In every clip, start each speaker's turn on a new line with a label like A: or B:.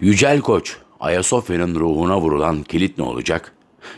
A: Yücel Koç, Ayasofya'nın ruhuna vurulan kilit ne olacak?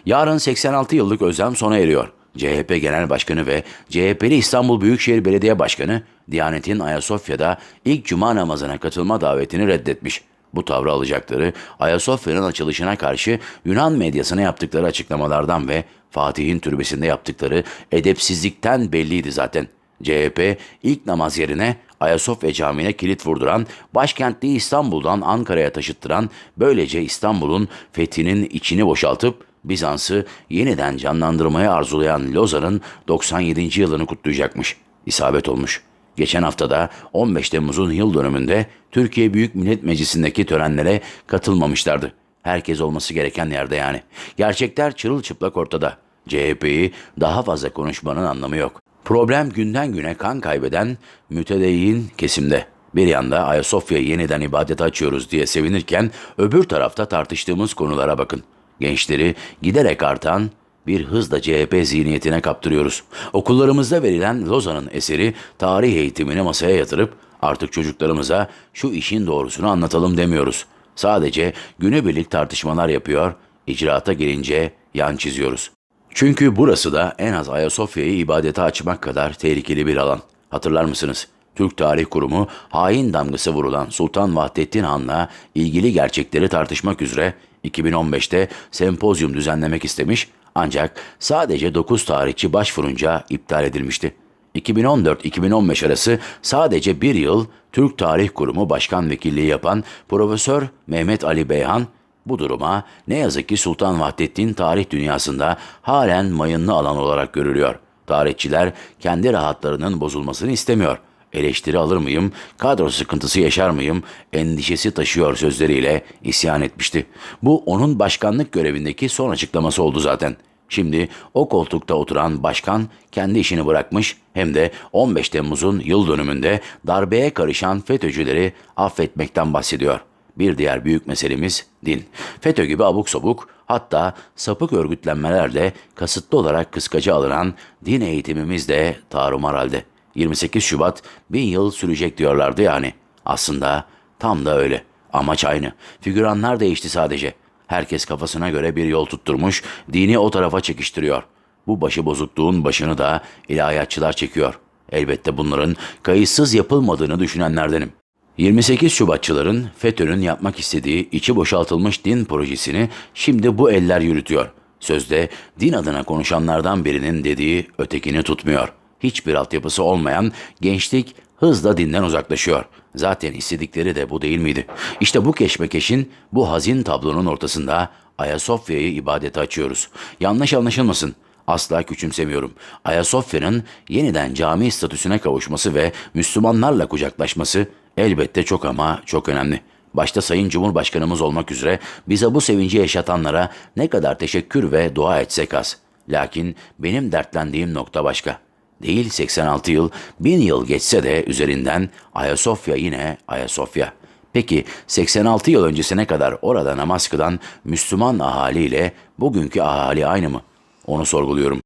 A: Yarın 86 yıllık özlem sona eriyor. CHP Genel Başkanı ve CHP'li İstanbul Büyükşehir Belediye Başkanı, Diyanet'in Ayasofya'da ilk cuma namazına katılma davetini reddetmiş. Bu tavrı alacakları Ayasofya'nın açılışına karşı Yunan medyasına yaptıkları açıklamalardan ve Fatih'in türbesinde yaptıkları edepsizlikten belliydi zaten. CHP ilk namaz yerine Ayasofya Camii'ne kilit vurduran, başkentliği İstanbul'dan Ankara'ya taşıttıran, böylece İstanbul'un fethinin içini boşaltıp Bizans'ı yeniden canlandırmaya arzulayan Lozan'ın 97. yılını kutlayacakmış. İsabet olmuş. Geçen haftada 15 Temmuz'un yıl dönümünde Türkiye Büyük Millet Meclisi'ndeki törenlere katılmamışlardı. Herkes olması gereken yerde yani. Gerçekler çırılçıplak ortada. CHP'yi daha fazla konuşmanın anlamı yok. Problem günden güne kan kaybeden mütedeyyin kesimde. Bir yanda Ayasofya'yı yeniden ibadete açıyoruz diye sevinirken öbür tarafta tartıştığımız konulara bakın. Gençleri giderek artan bir hızla CHP zihniyetine kaptırıyoruz. Okullarımızda verilen Lozan'ın eseri tarih eğitimini masaya yatırıp artık çocuklarımıza şu işin doğrusunu anlatalım demiyoruz. Sadece günübirlik tartışmalar yapıyor, icraata gelince yan çiziyoruz. Çünkü burası da en az Ayasofya'yı ibadete açmak kadar tehlikeli bir alan. Hatırlar mısınız? Türk Tarih Kurumu hain damgası vurulan Sultan Vahdettin Han'la ilgili gerçekleri tartışmak üzere 2015'te sempozyum düzenlemek istemiş ancak sadece 9 tarihçi başvurunca iptal edilmişti. 2014-2015 arası sadece bir yıl Türk Tarih Kurumu Başkan Vekilliği yapan Profesör Mehmet Ali Beyhan bu duruma ne yazık ki Sultan Vahdettin tarih dünyasında halen mayınlı alan olarak görülüyor. Tarihçiler kendi rahatlarının bozulmasını istemiyor. Eleştiri alır mıyım, kadro sıkıntısı yaşar mıyım endişesi taşıyor sözleriyle isyan etmişti. Bu onun başkanlık görevindeki son açıklaması oldu zaten. Şimdi o koltukta oturan başkan kendi işini bırakmış hem de 15 Temmuz'un yıl dönümünde darbeye karışan FETÖ'cüleri affetmekten bahsediyor. Bir diğer büyük meselemiz din. FETÖ gibi abuk sabuk hatta sapık örgütlenmelerle kasıtlı olarak kıskaca alınan din eğitimimiz de tarumar halde. 28 Şubat bin yıl sürecek diyorlardı yani. Aslında tam da öyle. Amaç aynı. Figüranlar değişti sadece. Herkes kafasına göre bir yol tutturmuş, dini o tarafa çekiştiriyor. Bu başı bozukluğun başını da ilahiyatçılar çekiyor. Elbette bunların kayıtsız yapılmadığını düşünenlerdenim. 28 Şubatçıların FETÖ'nün yapmak istediği içi boşaltılmış din projesini şimdi bu eller yürütüyor. Sözde din adına konuşanlardan birinin dediği ötekini tutmuyor. Hiçbir altyapısı olmayan gençlik hızla dinden uzaklaşıyor. Zaten istedikleri de bu değil miydi? İşte bu keşmekeşin, bu hazin tablonun ortasında Ayasofya'yı ibadete açıyoruz. Yanlış anlaşılmasın. Asla küçümsemiyorum. Ayasofya'nın yeniden cami statüsüne kavuşması ve Müslümanlarla kucaklaşması elbette çok ama çok önemli. Başta Sayın Cumhurbaşkanımız olmak üzere bize bu sevinci yaşatanlara ne kadar teşekkür ve dua etsek az. Lakin benim dertlendiğim nokta başka. Değil 86 yıl, 1000 yıl geçse de üzerinden Ayasofya yine Ayasofya. Peki 86 yıl öncesine kadar orada namaz kılan Müslüman ahaliyle bugünkü ahali aynı mı? Onu sorguluyorum.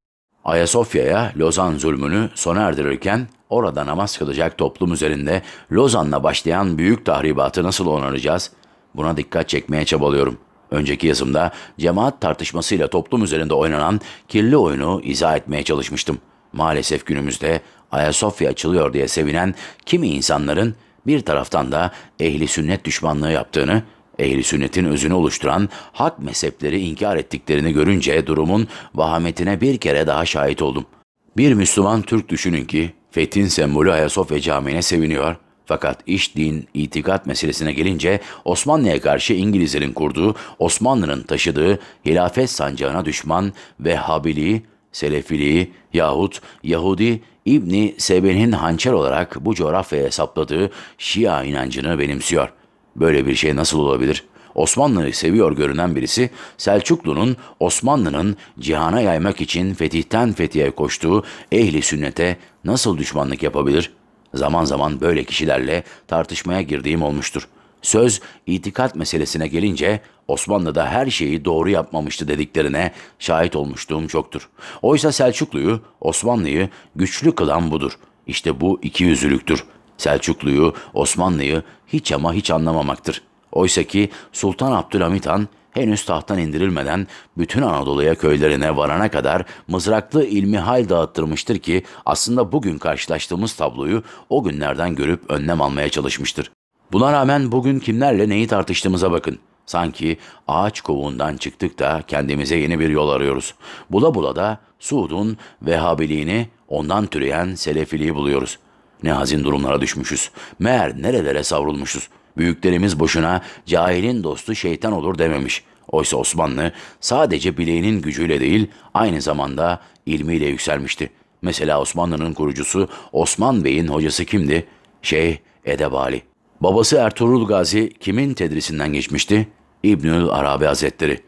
A: Ayasofya'ya Lozan zulmünü sona erdirirken orada namaz kılacak toplum üzerinde Lozan'la başlayan büyük tahribatı nasıl onaracağız? Buna dikkat çekmeye çabalıyorum. Önceki yazımda cemaat tartışmasıyla toplum üzerinde oynanan kirli oyunu izah etmeye çalışmıştım. Maalesef günümüzde Ayasofya açılıyor diye sevinen kimi insanların bir taraftan da ehli sünnet düşmanlığı yaptığını, ehli sünnetin özünü oluşturan hak mezhepleri inkar ettiklerini görünce durumun vahametine bir kere daha şahit oldum. Bir Müslüman Türk düşünün ki fethin sembolü Ayasofya Camii'ne seviniyor. Fakat iş, din, itikat meselesine gelince Osmanlı'ya karşı İngilizlerin kurduğu, Osmanlı'nın taşıdığı hilafet sancağına düşman Vehhabiliği, Selefiliği yahut Yahudi İbni Sebe'nin hançer olarak bu coğrafyaya hesapladığı Şia inancını benimsiyor. Böyle bir şey nasıl olabilir? Osmanlı'yı seviyor görünen birisi, Selçuklu'nun Osmanlı'nın cihana yaymak için fetihten fethiye koştuğu ehli sünnete nasıl düşmanlık yapabilir? Zaman zaman böyle kişilerle tartışmaya girdiğim olmuştur. Söz itikat meselesine gelince Osmanlı'da her şeyi doğru yapmamıştı dediklerine şahit olmuşluğum çoktur. Oysa Selçuklu'yu, Osmanlı'yı güçlü kılan budur. İşte bu iki yüzlülüktür. Selçuklu'yu, Osmanlı'yı hiç ama hiç anlamamaktır. Oysaki Sultan Abdülhamit Han henüz tahttan indirilmeden bütün Anadolu'ya köylerine varana kadar mızraklı ilmi hal dağıttırmıştır ki aslında bugün karşılaştığımız tabloyu o günlerden görüp önlem almaya çalışmıştır. Buna rağmen bugün kimlerle neyi tartıştığımıza bakın. Sanki ağaç kovuğundan çıktık da kendimize yeni bir yol arıyoruz. Bula bula da Suud'un Vehhabiliğini ondan türeyen Selefiliği buluyoruz. Ne hazin durumlara düşmüşüz. Meğer nerelere savrulmuşuz. Büyüklerimiz boşuna cahilin dostu şeytan olur dememiş. Oysa Osmanlı sadece bileğinin gücüyle değil aynı zamanda ilmiyle yükselmişti. Mesela Osmanlı'nın kurucusu Osman Bey'in hocası kimdi? Şeyh Edebali. Babası Ertuğrul Gazi kimin tedrisinden geçmişti? İbnül Arabi Hazretleri.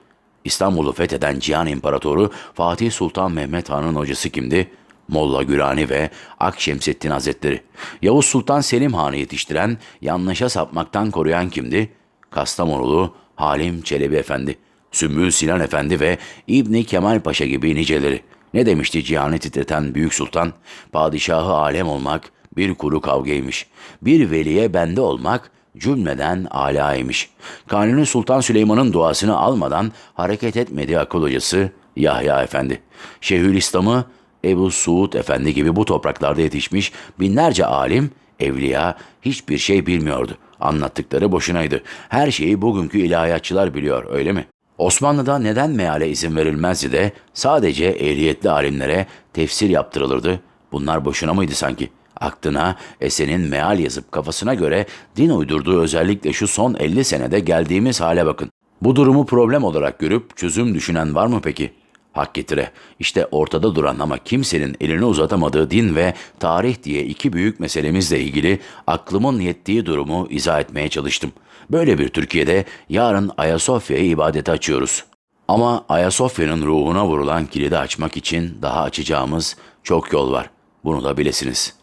A: İstanbul'u fetheden Cihan İmparatoru Fatih Sultan Mehmet Han'ın hocası kimdi? Molla Gürani ve Akşemseddin Hazretleri. Yavuz Sultan Selim Han'ı yetiştiren, yanlışa sapmaktan koruyan kimdi? Kastamonulu Halim Çelebi Efendi, Sümbül Sinan Efendi ve İbni Kemal Paşa gibi niceleri. Ne demişti cihanı titreten Büyük Sultan? Padişahı alem olmak bir kuru kavgaymış. Bir veliye bende olmak cümleden alaymış. Kanuni Sultan Süleyman'ın duasını almadan hareket etmedi akıl hocası Yahya Efendi. Şeyhülislam'ı Ebu Suud Efendi gibi bu topraklarda yetişmiş binlerce alim, evliya hiçbir şey bilmiyordu. Anlattıkları boşunaydı. Her şeyi bugünkü ilahiyatçılar biliyor öyle mi? Osmanlı'da neden meale izin verilmezdi de sadece ehliyetli alimlere tefsir yaptırılırdı? Bunlar boşuna mıydı sanki? Aklına Esen'in meal yazıp kafasına göre din uydurduğu özellikle şu son 50 senede geldiğimiz hale bakın. Bu durumu problem olarak görüp çözüm düşünen var mı peki? hak getire. İşte ortada duran ama kimsenin elini uzatamadığı din ve tarih diye iki büyük meselemizle ilgili aklımın yettiği durumu izah etmeye çalıştım. Böyle bir Türkiye'de yarın Ayasofya'ya ibadete açıyoruz. Ama Ayasofya'nın ruhuna vurulan kilidi açmak için daha açacağımız çok yol var. Bunu da bilesiniz.